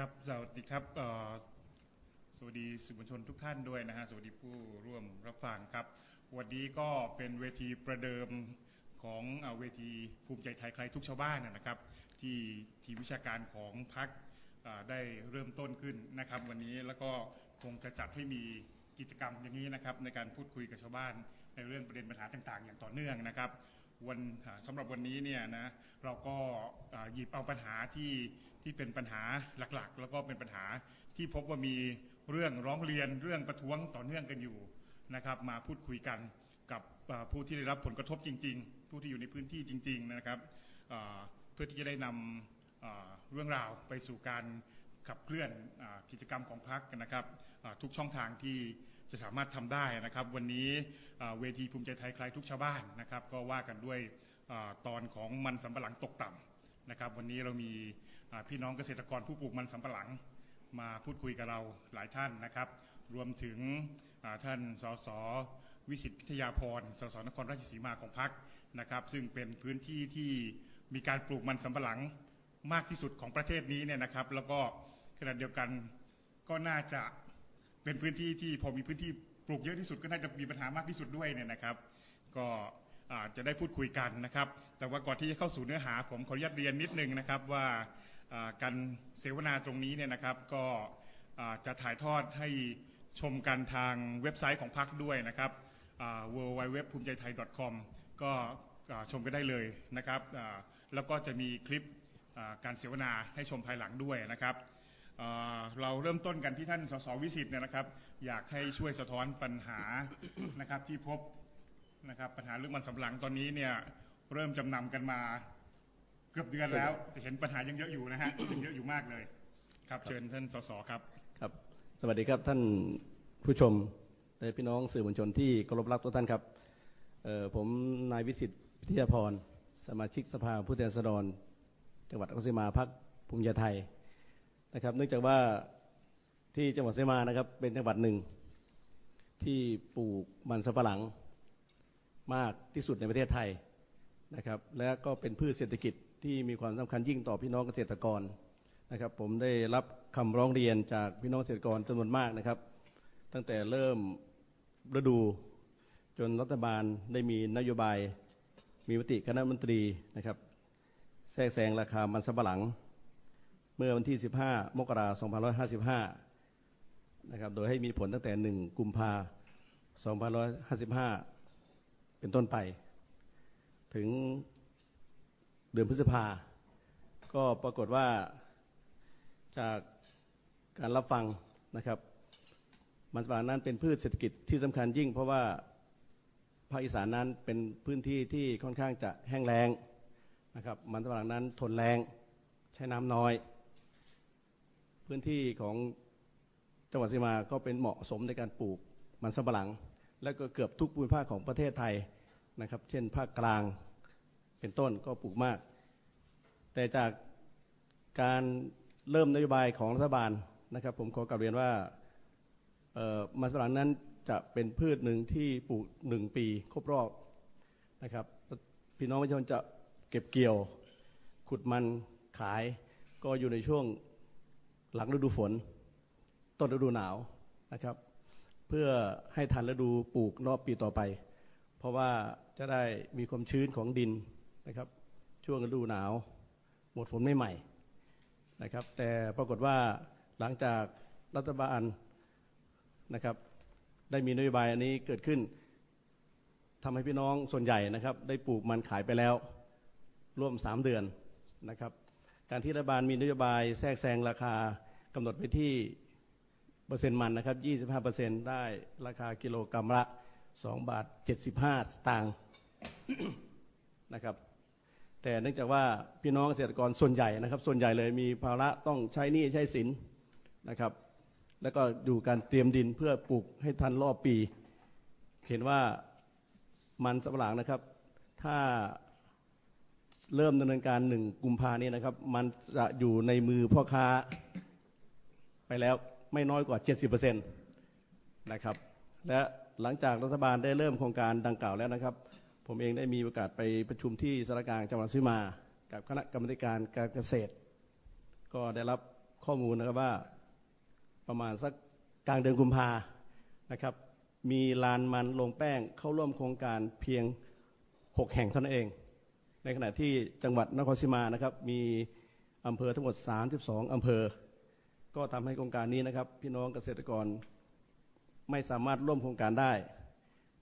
ครับสวัสดีครับสวัสดีสื่อมวลชนทุกท่านด้วยนะฮะสวัสดีผู้ร่วมรับฟังครับวันนี้ก็เป็นเวทีประเดิมของเวทีภูมิใจไทยใครทุกชาวบ้านนะครับ ที่ทีมวิชาการของพรรคได้เริ่มต้นขึ้นนะครับ วันนี้แล้วก็คงจะจัดให้มีกิจกรรมอย่างนี้นะครับในการพูดคุยกับชาวบ้านในเรื่องประเด็นปัญหาต่าง ๆ อย่างต่อเนื่องนะครับวันสำหรับวันนี้เนี่ยนะเราก็ หยิบเอาปัญหาที่ที่เป็นปัญหาหลักๆ แล้วก็เป็นปัญหาที่พบว่ามีเรื่องร้องเรียนเรื่องประท้วงต่อเนื่องกันอยู่นะครับ มาพูดคุยกันกับผู้ที่ได้รับผลกระทบจริง ๆ ผู้ที่อยู่ในพื้นที่จริง ๆนะครับเพื่อที่จะได้นำเรื่องราวไปสู่การขับเคลื่อนอกิจกรรมของพรรคนะครับทุกช่องทางที่จะสามารถทำได้นะครับ วันนี้เวทีภูมิใจไทยคลายทุกชาวบ้านนะครับ ก็ว่ากันด้วยอตอนของมันสำปะหลังตกต่ำ นะครับ วันนี้เรามีพี่น้องเกษตรกรผู้ปลูกมันสำปะหลัง มาพูดคุยกับเราหลายท่านนะครับ รวมถึงท่านสสวิสิทธิพิทยาพรสสนครราชสีมาของพรรคนะครับ ซึ่งเป็นพื้นที่ที่มีการปลูกมันสำปะหลังมากที่สุดของประเทศนี้เนี่ยนะครับ แล้วก็ขณะเดียวกันก็น่าจะเป็นพื้นที่ที่พอมีพื้นที่ปลูกเยอะที่สุดก็น่าจะมีปัญหามากที่สุดด้วยเนี่ยนะครับ ก็ จะได้พูดคุยกันนะครับ แต่ว่าก่อนที่จะเข้าสู่เนื้อหา ผมขออนุญาตเรียนนิดนึงนะครับว่าการเสวนาตรงนี้เนี่ยนะครับก็จะถ่ายทอดให้ชมกันทางเว็บไซต์ของพรรคด้วยนะครับ w w w ภูมิใจไทย .com ก็ชมกันได้เลยนะครับ แล้วก็จะมีคลิปการเสวนาให้ชมภายหลังด้วยนะครับเราเริ่มต้นกันที่ท่านสสวิสิทธิ์เนี่ยนะครับ อยากให้ช่วยสะท้อนปัญหานะครับที่พบ นะครับปัญหาเรื่องมันสำปะหลังตอนนี้เนี่ยเริ่มจำนำกันมาเกือบเดือนแล้วแต่เห็นปัญหายังเยอะอยู่นะฮะยังเยอะอยู่มากเลยครับ เชิญท่านสสครับครับ สวัสดีครับท่านผู้ชมและพี่น้องสื่อมวลชนที่เคารพรักทุกท่านครับเอ่อผมนายวิสิทธิ์พิทยาพรสมาชิกสภาผู้แทนราษฎรจังหวัดนครศรีมาพักภูมิใจไทยนะครับ เนื่องจากว่าที่จังหวัดเสมานะครับเป็นจังหวัดหนึ่งที่ปลูกมันสำปะหลัง มากที่สุดในประเทศไทยนะครับ และก็เป็นพืชเศรษฐกิจที่มีความสำคัญยิ่งต่อพี่น้องเกษตรกรนะครับ ผมได้รับคำร้องเรียนจากพี่น้องเกษตรกรจำนวนมากนะครับ ตั้งแต่เริ่มฤดูจนรัฐบาลได้มีนโยบายมีมติคณะมนตรีนะครับ แทรกแซงราคามันสำปะหลัง เมื่อวันที่ 15 มกราคม 2555 นะครับ โดยให้มีผลตั้งแต่ 1 กุมภาพันธ์ 2555 เป็นต้นไป ถึงเดือนพฤษภา ก็ปรากฏว่าจากการรับฟังนะครับ มันสปะหลังนั้นเป็นพืชเศรษฐกิจที่สำคัญยิ่ง เพราะว่าภาคอีสานนั้นเป็นพื้นที่ที่ค่อนข้างจะแห้งแล้งนะครับ มันสปะหลังนั้นทนแรงใช้น้ำน้อย พื้นที่ของจังหวัดสีมาก็เป็นเหมาะสมในการปลูกมันสำปะหลัง และก็เกือบทุกภูมิภาคของประเทศไทย นะครับ เช่นภาคกลางเป็นต้นก็ปลูกมาก แต่จากการเริ่มนโยบายของรัฐบาลนะครับ ผมขอกลับเรียนว่ามันสำปะหลังนั้นจะเป็นพืชหนึ่งที่ปลูกหนึ่งปีครบรอบนะครับพี่น้องประชาชนจะเก็บเกี่ยว ขุดมันขายก็อยู่ในช่วงหลังฤดูฝน ต้นฤดูหนาวนะครับ เพื่อให้ทันฤดูปลูกรอบปีต่อไป ราะว่าจะได้มีความชื้นของดินนะครับ ช่วงฤดูหนาว หมดฝนไม่ใหม่นะครับ แต่ปรากฏว่าหลังจากรัฐบาลนะครับได้มีนโยบายอันนี้เกิดขึ้นทำให้พี่น้องส่วนใหญ่นะครับ ได้ปลูกมันขายไปแล้วร่วม 3 เดือนนะครับ การที่รัฐบาลมีนโยบายแทรกแซงราคากำหนดไว้ที่เปอร์เซ็นต์มันนะครับ 25%ได้ราคากิโลกรัมละ 2 บาท 75 สตางค์นะครับ แต่เนื่องจากว่าพี่น้องเกษตรกรส่วนใหญ่นะครับ ส่วนใหญ่เลยมีภาระต้องใช้หนี้ใช้สินนะครับ แล้วก็อยู่การเตรียมดินเพื่อปลูกให้ทันรอบปี เห็นว่ามันสำปะหลังนะครับ ถ้าเริ่มดำเนินการหนึ่งกุมภานี้นะครับ มันจะอยู่ในมือพ่อค้าไปแล้วไม่น้อยกว่า 70%นะครับ และ หลังจากรัฐบาลได้เริ่มโครงการดังกล่าวแล้วนะครับ ผมเองได้มีโอกาสไปประชุมที่สารกลางจังหวัดสุมา กับคณะกรรมการการเกษตร ก็ได้รับข้อมูลนะครับว่าประมาณสักกลางเดือนกุมภานะครับมีลานมันลงแป้งเข้าร่วมโครงการเพียง 6 แห่งเท่านั้นเอง ในขณะที่จังหวัดนครศรีมานะครับมีอำเภอทั้งหมด 32 อำเภอ ก็ทำให้โครงการนี้นะครับพี่น้องเกษตรกร ไม่สามารถร่วมโครงการได้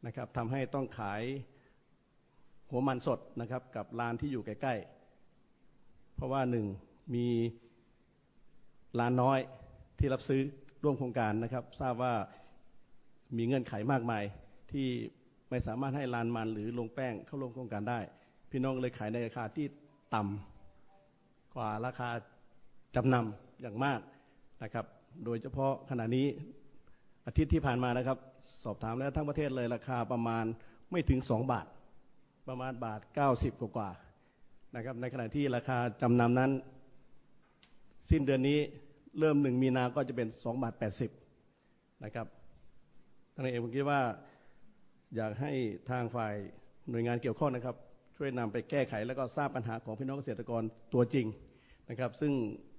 นะครับทำให้ต้องขายหัวมันสดนะครับกับลานที่อยู่ใกล้ๆ เพราะว่าหนึ่งมีลานน้อยที่รับซื้อร่วมโครงการนะครับ ทราบว่ามีเงื่อนไขมากมายที่ไม่สามารถให้ลานมันหรือลงแป้งเข้าร่วมโครงการได้ พี่น้องเลยขายในราคาที่ต่ำกว่าราคาจำนำอย่างมากนะครับ โดยเฉพาะขณะนี้ อาทิตย์ที่ผ่านมานะครับ สอบถามแล้วทั้งประเทศเลยราคาประมาณไม่ถึง 2 บาท ประมาณบาท 90 กว่านะครับในขณะที่ราคาจำนำนั้น สิ้นเดือนนี้เริ่มหนึ่งมีนาก็จะเป็น 2 บาท 80 นะครับทั้งนี้เองผมคิดว่าอยากให้ทางฝ่ายหน่วยงานเกี่ยวข้องนะครับ ช่วยนำไปแก้ไขแล้วก็ทราบปัญหาของพี่น้องเกษตรกรตัวจริงนะครับ ซึ่ง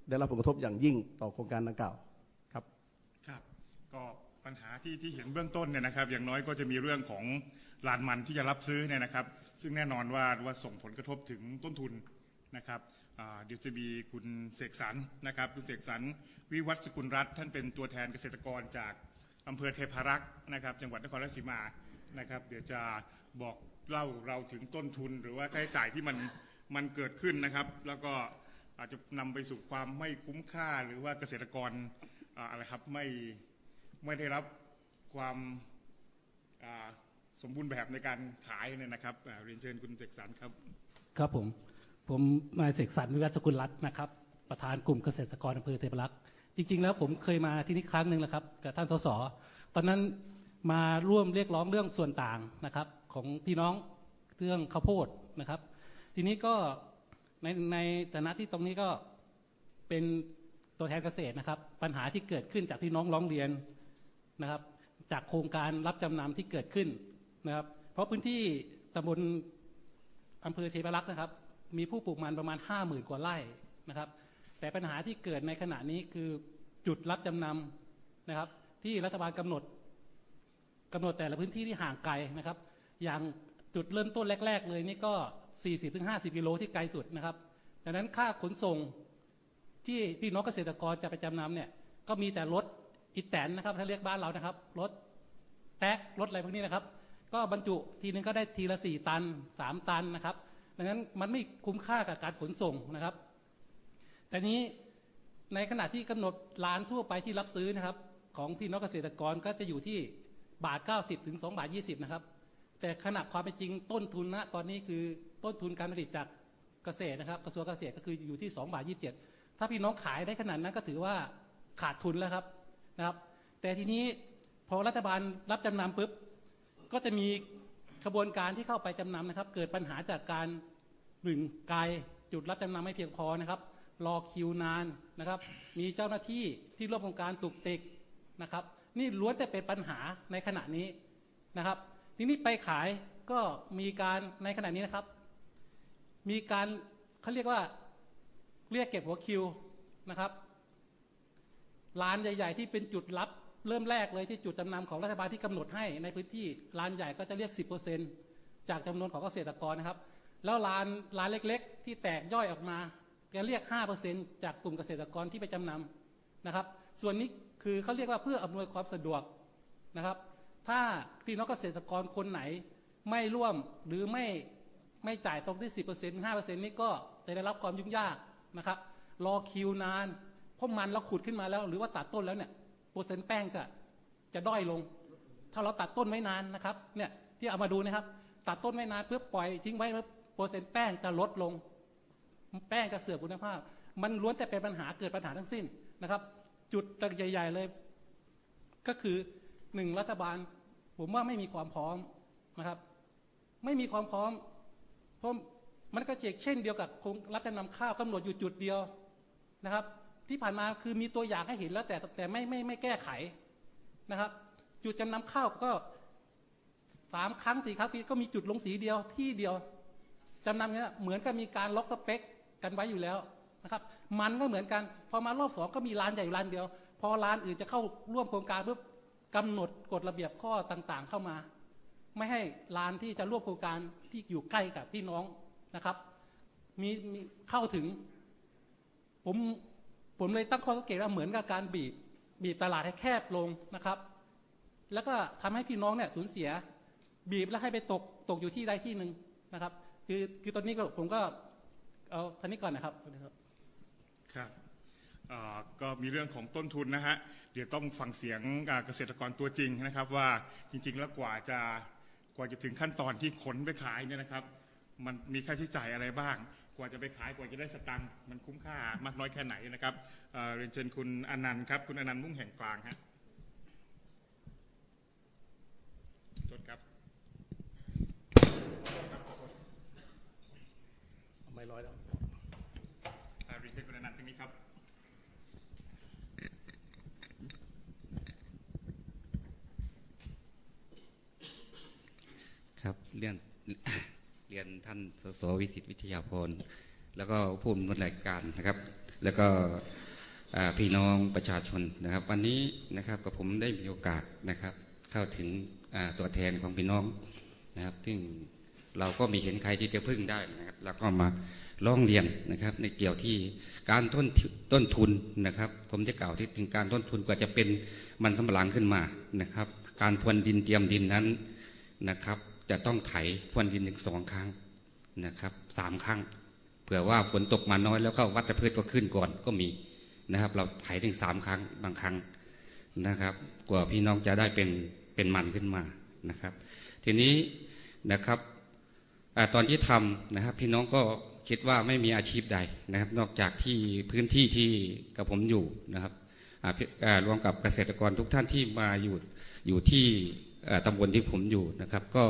ได้รับผลกระทบอย่างยิ่งต่อโครงการดังกล่าว ปัญหาที่ที่เห็นเบื้องต้นเนี่ยนะครับ อย่างน้อยก็จะมีเรื่องของลานมันที่จะรับซื้อเนี่ยนะครับ ซึ่งแน่นอนว่าว่าส่งผลกระทบถึงต้นทุนนะครับเดี๋ยวจะมีคุณเสกสรรนะครับคุณเสกสรรวิวัฒน์สกุลรัตท่านเป็นตัวแทนเกษตรกรจากอำเภอเทพารักษ์นะครับ จังหวัดนครราชสีมานะครับ เดี๋ยวจะบอกเล่าเราถึงต้นทุน หรือว่าค่าใช้จ่ายที่มันมันเกิดขึ้นนะครับ แล้วก็อาจจะนำไปสู่ความไม่คุ้มค่าหรือว่าเกษตรกรออะไรครับไม่ ไม่ได้รับความสมบูรณ์แบบในการขายเนี่ยนะครับเรียนเชิญคุณเสกสรรครับ ครับผม ผมนายเสกสรรวิวัฒน์สกุลรัตน์นะครับ ประธานกลุ่มเกษตรกรอำเภอเทพรักษ์จริง ๆ แล้วผมเคยมาที่นี่ครั้งหนึ่งแล้วครับกับท่านสสตอนนั้นมาร่วมเรียกร้องเรื่องส่วนต่างนะครับ ของพี่น้องเรื่องข้าวโพดนะครับ ทีนี้ก็ในในฐานะที่ตรงนี้ก็เป็นตัวแทนเกษตรนะครับ ปัญหาที่เกิดขึ้นจากพี่น้องร้องเรียน นะครับ จากโครงการรับจำนำที่เกิดขึ้นนะครับ เพราะพื้นที่ตำบลอำเภอเทพรักษ์นะครับ มีผู้ปลูกมันประมาณ 5 0,000 กว่าไร่นะครับ แต่ปัญหาที่เกิดในขณะนี้คือจุดรับจำนำนะครับ ที่รัฐบาลกำหนดกำหนดแต่ละพื้นที่ที่ห่างไกลนะครับ อย่างจุดเริ่มต้นแรก ๆ เลยนี่ก็ 40-50 กิโลที่ไกลสุดนะครับดังนั้นค่าขนส่งที่พี่น้องเกษตรกรจะไปจำนำเนี่ยก็มีแต่รถ อีแตนนะครับ ถ้าเรียกบ้านเรานะครับ รถแท็กรถอะไรพวกนี้นะครับ ก็บรรจุทีนึงก็ได้ทีละสี่ตันสามตันนะครับ ดังนั้นมันไม่คุ้มค่ากับการขนส่งนะครับ แต่นี้ในขณะที่กำหนดร้านทั่วไปที่รับซื้อนะครับ ของพี่น้องเกษตรกรก็จะอยู่ที่บาท 90 ถึง 2 บาท 20 นะครับ แต่ขณะความเป็นจริงต้นทุนณตอนนี้คือต้นทุนการผลิตจากเกษตรนะครับ กระทรวงเกษตรก็คืออยู่ที่ 2 บาท 27 ถ้าพี่น้องขายได้ขนาดนั้นก็ถือว่าขาดทุนแล้วครับ นะครับ แต่ทีนี้พอรัฐบาลรับจำนำปุ๊บก็จะมีขบวนการที่เข้าไปจำนำนะครับ เกิดปัญหาจากการหนึ่งไกลจุดรับจำนำไม่เพียงพอนะครับ รอคิวนานนะครับ มีเจ้าหน้าที่ที่ร่วมโครงการตุกติกนะครับ นี่ล้วนแต่เป็นปัญหาในขณะนี้นะครับ ทีนี้ไปขายก็มีการในขณะนี้นะครับ มีการเขาเรียกว่าเรียกเก็บหัวคิวนะครับ ร้านใหญ่ ๆ ที่เป็นจุดรับเริ่มแรกเลยที่จุดจำนำของรัฐบาลที่กำหนดให้ในพื้นที่ร้านใหญ่ก็จะเรียก 10%จากจำนวนของเกษตรกรนะครับ แล้วร้านร้านเล็กๆ ที่แตกย่อยออกมาจะเรียก 5%จากกลุ่มเกษตรกรที่ไปจำนำนะครับ ส่วนนี้คือเขาเรียกว่าเพื่ออำนวยความสะดวกนะครับ ถ้าพี่น้องเกษตรกรคนไหนไม่ร่วมหรือไม่ไม่จ่ายตรงที่ 10% 5%นี้ก็จะได้รับความยุ่งยากนะครับ รอคิวนาน ราะมันเราขุดขึ้นมาแล้ว หรือว่าตัดต้นแล้วเนี่ยเปอร์เซ็นต์แป้งก็จะด้อยลง ถ้าเราตัดต้นไว้นานนะครับเนี่ยที่เอามาดูนะครับ ตัดต้นไว้นานเพื่อปล่อยทิ้งไว้แล้วเปอร์เซ็นต์แป้งจะลดลง แป้งจะเสื่อมคุณภาพ มันล้วนแต่เป็นปัญหาเกิดปัญหาทั้งสิ้นนะครับ จุดใหญ่ ๆ เลย ก็คือหนึ่งรัฐบาล ผมว่าไม่มีความพร้อมนะครับ ไม่มีความพร้อมเพราะมันก็เช่นเดียวกับครงรับจำนำข้าวกำหนดอยู่จุดเดียวนะครับ ที่ผ่านมาคือมีตัวอย่างให้เห็นแล้วแต่แต่ไม่ไม่ไม่แก้ไขนะครับ จุดจำนำข้าวก็สามครั้งสี่ครั้งปีก็มีจุดลงสีเดียวที่เดียวจำนำเนี้ยเหมือนกับมีการล็อกสเปคกันไว้อยู่แล้วนะครับ มันก็เหมือนกัน พอมารอบสองก็มีร้านใหญ่อยู่ร้านเดียว พอร้านอื่นจะเข้าร่วมโครงการปุ๊บกำหนดกฎระเบียบข้อต่างๆเข้ามา ไม่ให้ร้านที่จะร่วมโครงการที่อยู่ใกล้กับพี่น้องนะครับ มีมีเข้าถึง ผม ผมเลยตั้งข้อสังเกตว่าเหมือนกับการบีบ บีบตลาดให้แคบลงนะครับ แล้วก็ทำให้พี่น้องเนี่ยสูญเสีย บีบแล้วให้ไปตกตกอยู่ที่ใดที่หนึ่งนะครับ คือคือตอนนี้ก็ผมก็เอาท่านี้ก่อนนะครับครับก็มีเรื่องของต้นทุนนะฮะ เดี๋ยวต้องฟังเสียงเกษตรกรตัวจริงนะครับ ว่าจริง ๆ แล้วกว่าจะกว่าจะถึงขั้นตอนที่ขนไปขายเนี่ยนะครับ มันมีค่าใช้จ่ายอะไรบ้าง กว่าจะไปขายกว่าจะได้สตังค์มันคุ้มค่ามากน้อยแค่ไหนนะครับเอ่อเรียนเชิญคุณอนันต์ครับ คุณอนันต์มุ่งแห่งกลางฮะโทษครับไม่ร้อยแล้วอ่าเรียนเชิญคุณอนันต์ตรงนี้ครับครับเรียนเรียนท่านสสวิสิตวิทยาพรแล้วก็ผู้ดำเนินรายการนะครับ แล้วก็พี่น้องประชาชนนะครับ วันนี้นะครับกับผมได้มีโอกาสนะครับ เข้าถึงตัวแทนของพี่น้องนะครับ ซึ่งเราก็มีเห็นใครที่จะพึ่งได้นะครับ แล้วก็มาร้องเรียนนะครับ ในเกี่ยวที่การต้นต้นทุนนะครับ ผมจะกล่าวที่ถึงการต้นทุนกว่าจะเป็นมันสำปะหลังขึ้นมานะครับ การพรวนดินเตรียมดินนั้นนะครับ จะต้องไถพรวนดินถึงสองครั้งนะครับสามครั้งเผื่อว่าฝนตกมาน้อยแล้วก็วัชพืชก็ขึ้นก่อนก็มีนะครับ เราไถถึงสามครั้งบางครั้งนะครับ กว่าพี่น้องจะได้เป็นเป็นมันขึ้นมานะครับ ทีนี้นะครับอตอนที่ทำนะครับ พี่น้องก็คิดว่าไม่มีอาชีพใดนะครับ นอกจากที่พื้นที่ที่กับผมอยู่นะครับรวมกับเกษตรกรทุกท่านที่มาอยู่อยู่ที่ ตำบลที่ผมอยู่นะครับ ก็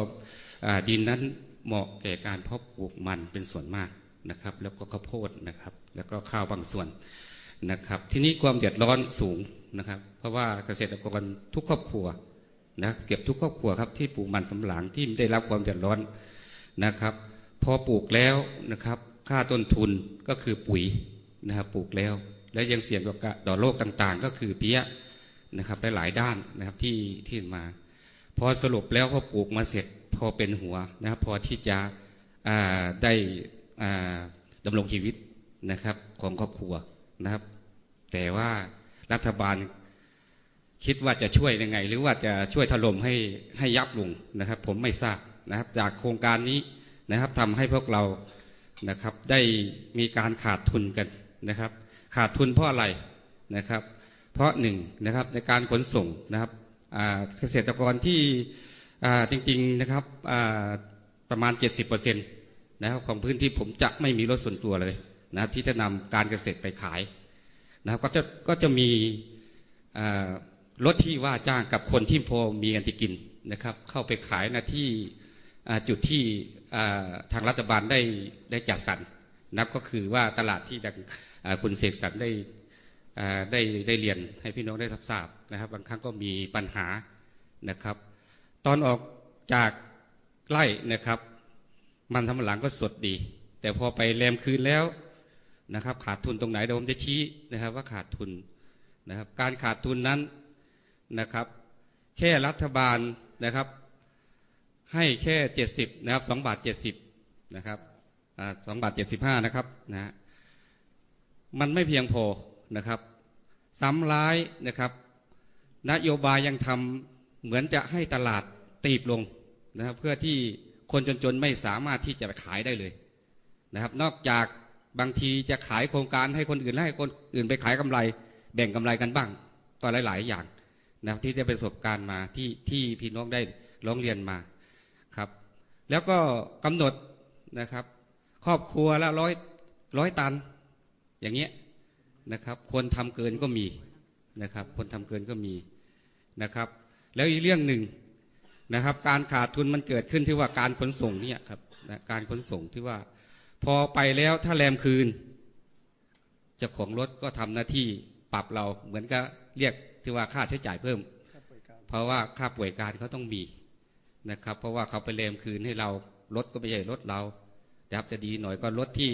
ดินนั้นเหมาะแก่การเพาะปลูกมันเป็นส่วนมากนะครับ แล้วก็ข้าวโพดนะครับ แล้วก็ข้าวบางส่วนนะครับ ที่นี้ความเดือดร้อนสูงนะครับ เพราะว่าเกษตรกรทุกครอบครัวนะเก็บทุกครอบครัวครับที่ปลูกมันสำปะหลังที่ได้รับความเดือดร้อนนะครับ พอปลูกแล้วนะครับ ค่าต้นทุนก็คือปุ๋ยนะครับ ปลูกแล้ว และยังเสี่ยงต่อการต่อโรคต่างๆ ก็คือเพี้ยนะครับหลายๆด้านนะครับที่ที่มา พอสรุปแล้วพอปลูกมาเสร็จพอเป็นหัวนะครับพอที่จะได้ดำรงชีวิตนะครับของครอบครัวนะครับ แต่ว่ารัฐบาลคิดว่าจะช่วยยังไง หรือว่าจะช่วยถล่มให้ให้ยับลงนะครับ ผมไม่ทราบนะครับ จากโครงการนี้นะครับทำให้พวกเรานะครับได้มีการขาดทุนกันนะครับ ขาดทุนเพราะอะไรนะครับ เพราะหนึ่งนะครับในการขนส่งนะครับ เกษตรกรที่จริงๆนะครับประมาณ 70%นะครับของพื้นที่ผมจะไม่มีรถส่วนตัวเลยนะที่จะนำการเกษตรไปขายนะครับก็จะก็จะมีรถที่ว่าจ้างกับคนที่พอมีกันจะกินนะครับ เข้าไปขายนะที่จุดที่ทางรัฐบาลได้ได้จัดสรรนับก็คือว่าตลาดที่คุณเสกสรรได้ ได้ได้เรียนให้พี่น้องได้ทราบนะครับ บางครั้งก็มีปัญหานะครับ ตอนออกจากไร่นะครับ มันทำหลังก็สดดี แต่พอไปแรมคืนแล้วนะครับ ขาดทุนตรงไหนเดี๋ยวผมจะชี้นะครับ ว่าขาดทุนนะครับ การขาดทุนนั้นนะครับ แค่รัฐบาลนะครับ ให้แค่เจ็ดสิบนะครับสองบาทเจ็ดสิบนะครับสองบาทเจ็ดสิบห้านะครับนะฮะมันไม่เพียงพอ นะครับ ซ้ำร้ายนะครับ นโยบายยังทำเหมือนจะให้ตลาดตีบลงนะครับเพื่อที่คนจนๆไม่สามารถที่จะขายได้เลยนะครับ นอกจากบางทีจะขายโครงการให้คนอื่นและให้คนอื่นไปขายกำไร แบ่งกำไรกันบ้างก็หลาย ๆ อย่างนะครับที่ได้ประสบการณ์มาที่ที่พี่น้องได้ร้องเรียนมาครับ แล้วก็กำหนดนะครับ ครอบครัวละร้อยร้อยตัน อย่างเงี้ย นะครับ คนทำเกินก็มีนะครับ คนทำเกินก็มีนะครับ แล้วอีกเรื่องหนึ่งนะครับ การขาดทุนมันเกิดขึ้นที่ว่าการขนส่งเนี่ยครับนะการขนส่งที่ว่า พอไปแล้วถ้าแรมคืนเจ้าของรถก็ทำหน้าที่ปรับเราเหมือนกับเรียกที่ว่าค่าใช้จ่ายเพิ่ม เพราะว่าค่าป่วยการเขาต้องมีนะครับ เพราะว่าเขาไปแรมคืนให้เรารถก็ไม่ใช่รถเรานะครับจะดีหน่อยก็รถที่